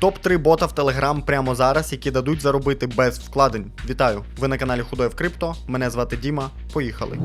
Топ-3 бота в Telegram прямо зараз, які дадуть заробити без вкладень. Вітаю! Ви на каналі Худой в Крипто. Мене звати Діма. Поїхали.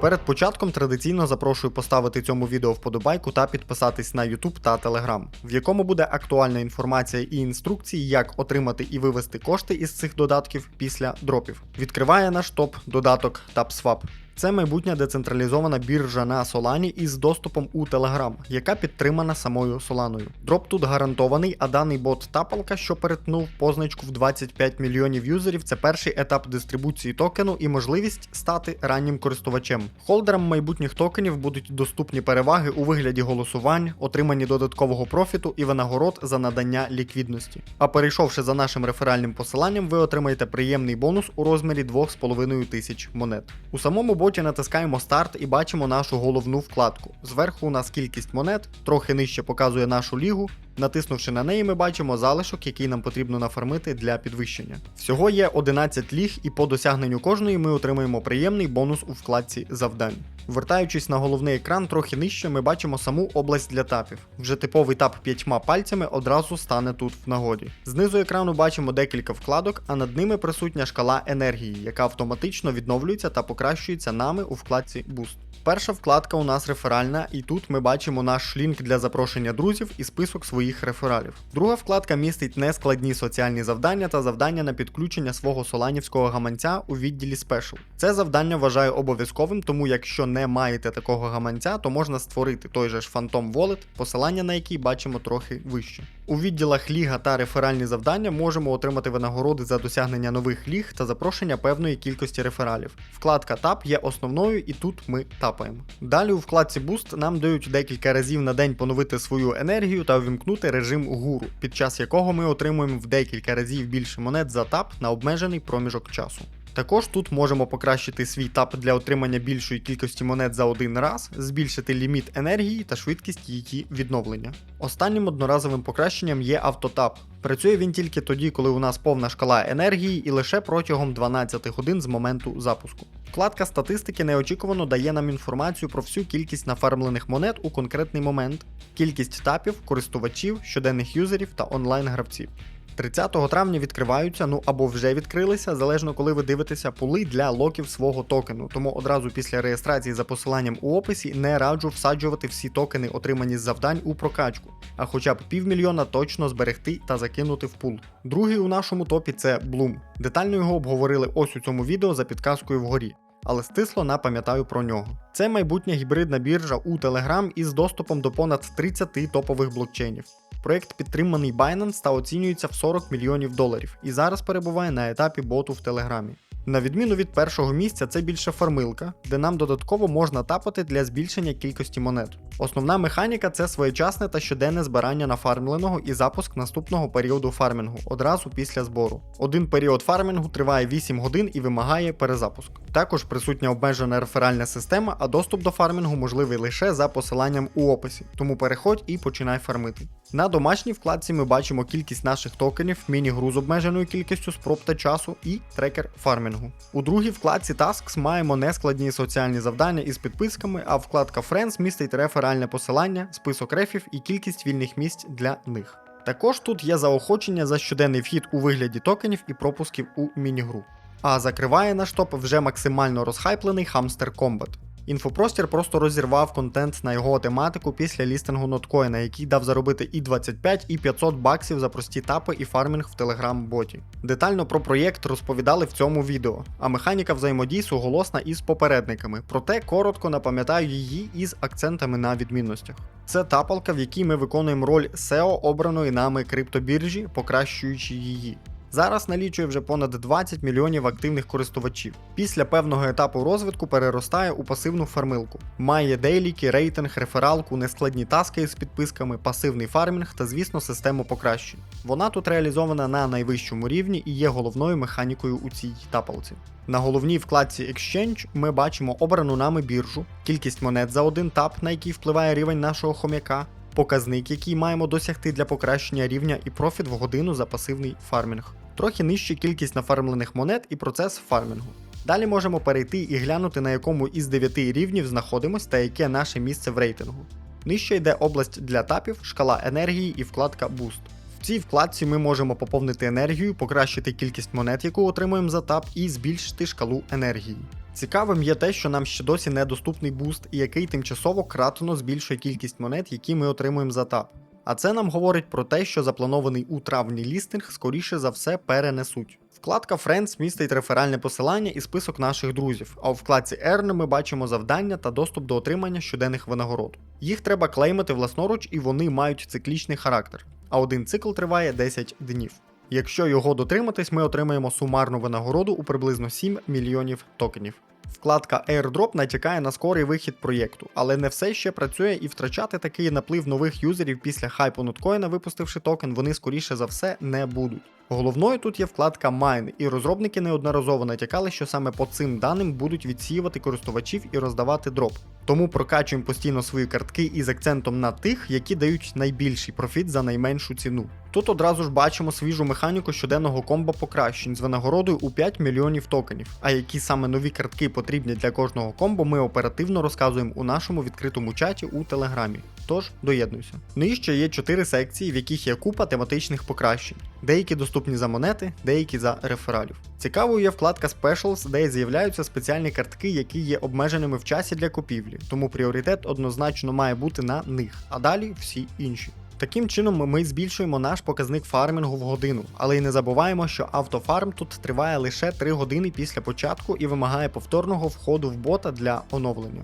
Перед початком традиційно запрошую поставити цьому відео вподобайку та підписатись на YouTube та Telegram, в якому буде актуальна інформація і інструкції, як отримати і вивести кошти із цих додатків після дропів. Відкриває наш топ додаток TapSwap. Це майбутня децентралізована біржа на Solana із доступом у Telegram, яка підтримана самою Соланою. Дроп тут гарантований, а даний бот тапалка, що перетнув позначку в 25 мільйонів юзерів, це перший етап дистрибуції токену і можливість стати раннім користувачем. Холдерам майбутніх токенів будуть доступні переваги у вигляді голосувань, отримані додаткового профіту і винагород за надання ліквідності. А перейшовши за нашим реферальним посиланням, ви отримаєте приємний бонус у розмірі 2,5 тисяч монет. У самому боті натискаємо старт і бачимо нашу головну вкладку. Зверху у нас кількість монет, трохи нижче показує нашу лігу. Натиснувши на неї, ми бачимо залишок, який нам потрібно нафармити для підвищення. Всього є 11 ліг, і по досягненню кожної ми отримаємо приємний бонус у вкладці завдань. Вертаючись на головний екран, трохи нижче, ми бачимо саму область для тапів. Вже типовий тап п'ятьма пальцями одразу стане тут в нагоді. Знизу екрану бачимо декілька вкладок, а над ними присутня шкала енергії, яка автоматично відновлюється та покращується нами у вкладці Boost. Перша вкладка у нас реферальна, і тут ми бачимо наш лінк для запрошення друзів і список своїх рефералів. Друга вкладка містить нескладні соціальні завдання та завдання на підключення свого соланівського гаманця у відділі Special. Це завдання вважаю обов'язковим, тому якщо не маєте такого гаманця, то можна створити той же ж Phantom Wallet, посилання на який бачимо трохи вище. У відділах Ліга та реферальні завдання можемо отримати винагороди за досягнення нових ліг та запрошення певної кількості рефералів. Вкладка ТАП є основною, і тут ми тапаємо. Далі у вкладці Boost нам дають декілька разів на день поновити свою енергію та увімкнути режим гуру, під час якого ми отримуємо в декілька разів більше монет за тап на обмежений проміжок часу. Також тут можемо покращити свій тап для отримання більшої кількості монет за один раз, збільшити ліміт енергії та швидкість її відновлення. Останнім одноразовим покращенням є автотап. Працює він тільки тоді, коли у нас повна шкала енергії і лише протягом 12 годин з моменту запуску. Вкладка статистики неочікувано дає нам інформацію про всю кількість нафармлених монет у конкретний момент, кількість тапів, користувачів, щоденних юзерів та онлайн-гравців. 30 травня відкриваються, ну або вже відкрилися, залежно коли ви дивитеся пули для локів свого токену. Тому одразу після реєстрації за посиланням у описі не раджу всаджувати всі токени, отримані з завдань у прокачку, а хоча б півмільйона точно зберегти та закинути в пул. Другий у нашому топі це Bloom. Детально його обговорили ось у цьому відео за підказкою вгорі. Але стисло напам'ятаю про нього. Це майбутня гібридна біржа у Telegram із доступом до понад 30 топових блокчейнів. Проєкт підтриманий Binance та оцінюється в 40 мільйонів доларів і зараз перебуває на етапі боту в Телеграмі. На відміну від першого місця, це більше фармилка, де нам додатково можна тапати для збільшення кількості монет. Основна механіка це своєчасне та щоденне збирання нафармленого і запуск наступного періоду фармінгу одразу після збору. Один період фармінгу триває 8 годин і вимагає перезапуск. Також присутня обмежена реферальна система, а доступ до фармінгу можливий лише за посиланням у описі, тому переходь і починай фармити. На домашній вкладці ми бачимо кількість наших токенів, міні-гру з обмеженою кількістю спроб та часу і трекер фармінгу. У другій вкладці Tasks маємо нескладні соціальні завдання із підписками, а вкладка Friends містить реферальне посилання, список рефів і кількість вільних місць для них. Також тут є заохочення за щоденний вхід у вигляді токенів і пропусків у міні-гру. А закриває наш топ вже максимально розхайплений Hamster Combat. Інфопростір просто розірвав контент на його тематику після лістингу ноткоїна, який дав заробити і 25, і 500 баксів за прості тапи і фармінг в телеграм-боті. Детально про проєкт розповідали в цьому відео, а механіка взаємодій суголосна із попередниками, проте коротко напам'ятаю її із акцентами на відмінностях. Це тапалка, в якій ми виконуємо роль SEO обраної нами криптобіржі, покращуючи її. Зараз налічує вже понад 20 мільйонів активних користувачів. Після певного етапу розвитку переростає у пасивну фармилку. Має дейліки, рейтинг, рефералку, нескладні таски з підписками, пасивний фармінг та, звісно, систему покращень. Вона тут реалізована на найвищому рівні і є головною механікою у цій тапалці. На головній вкладці Exchange ми бачимо обрану нами біржу, кількість монет за один тап, на який впливає рівень нашого хом'яка, показник, який маємо досягти для покращення рівня і профіт в годину за пасивний фармінг. Трохи нижча кількість нафармлених монет і процес фармінгу. Далі можемо перейти і глянути, на якому із 9 рівнів знаходимось та яке наше місце в рейтингу. Нижче йде область для тапів, шкала енергії і вкладка Boost. В цій вкладці ми можемо поповнити енергію, покращити кількість монет, яку отримуємо за тап, і збільшити шкалу енергії. Цікавим є те, що нам ще досі недоступний буст, який тимчасово кратно збільшує кількість монет, які ми отримуємо за тап. А це нам говорить про те, що запланований у травні лістинг скоріше за все перенесуть. Вкладка Friends містить реферальне посилання і список наших друзів, а у вкладці Earn ми бачимо завдання та доступ до отримання щоденних винагород. Їх треба клеймити власноруч і вони мають циклічний характер, а один цикл триває 10 днів. Якщо його дотриматись, ми отримаємо сумарну винагороду у приблизно 7 мільйонів токенів. Вкладка Airdrop натякає на скорий вихід проєкту, але не все ще працює і втрачати такий наплив нових юзерів після хайпу ноткоїна, випустивши токен, вони скоріше за все не будуть. Головною тут є вкладка Mine, і розробники неодноразово натякали, що саме по цим даним будуть відсіювати користувачів і роздавати дроп. Тому прокачуємо постійно свої картки із акцентом на тих, які дають найбільший профіт за найменшу ціну. Тут одразу ж бачимо свіжу механіку щоденного комбо покращень з винагородою у 5 мільйонів токенів. А які саме нові картки потрібні для кожного комбо, ми оперативно розказуємо у нашому відкритому чаті у телеграмі. Тож доєднуйся. Нижче є 4 секції, в яких є купа тематичних покращень. Деякі доступні за монети, деякі за рефералів. Цікавою є вкладка Specials, де з'являються спеціальні картки, які є обмеженими в часі для купівлі, тому пріоритет однозначно має бути на них, а далі всі інші. Таким чином ми збільшуємо наш показник фармінгу в годину, але й не забуваємо, що автофарм тут триває лише 3 години після початку і вимагає повторного входу в бота для оновлення.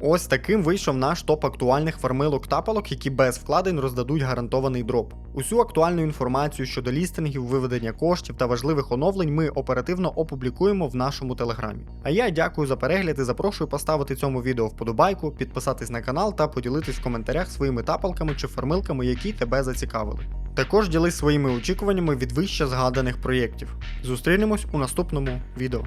Ось таким вийшов наш топ актуальних фармилок тапалок, які без вкладень роздадуть гарантований дроп. Усю актуальну інформацію щодо лістингів, виведення коштів та важливих оновлень ми оперативно опублікуємо в нашому телеграмі. А я дякую за перегляд і запрошую поставити цьому відео вподобайку, підписатись на канал та поділитись в коментарях своїми тапалками чи фармилками, які тебе зацікавили. Також ділись своїми очікуваннями від вище згаданих проєктів. Зустрінемось у наступному відео.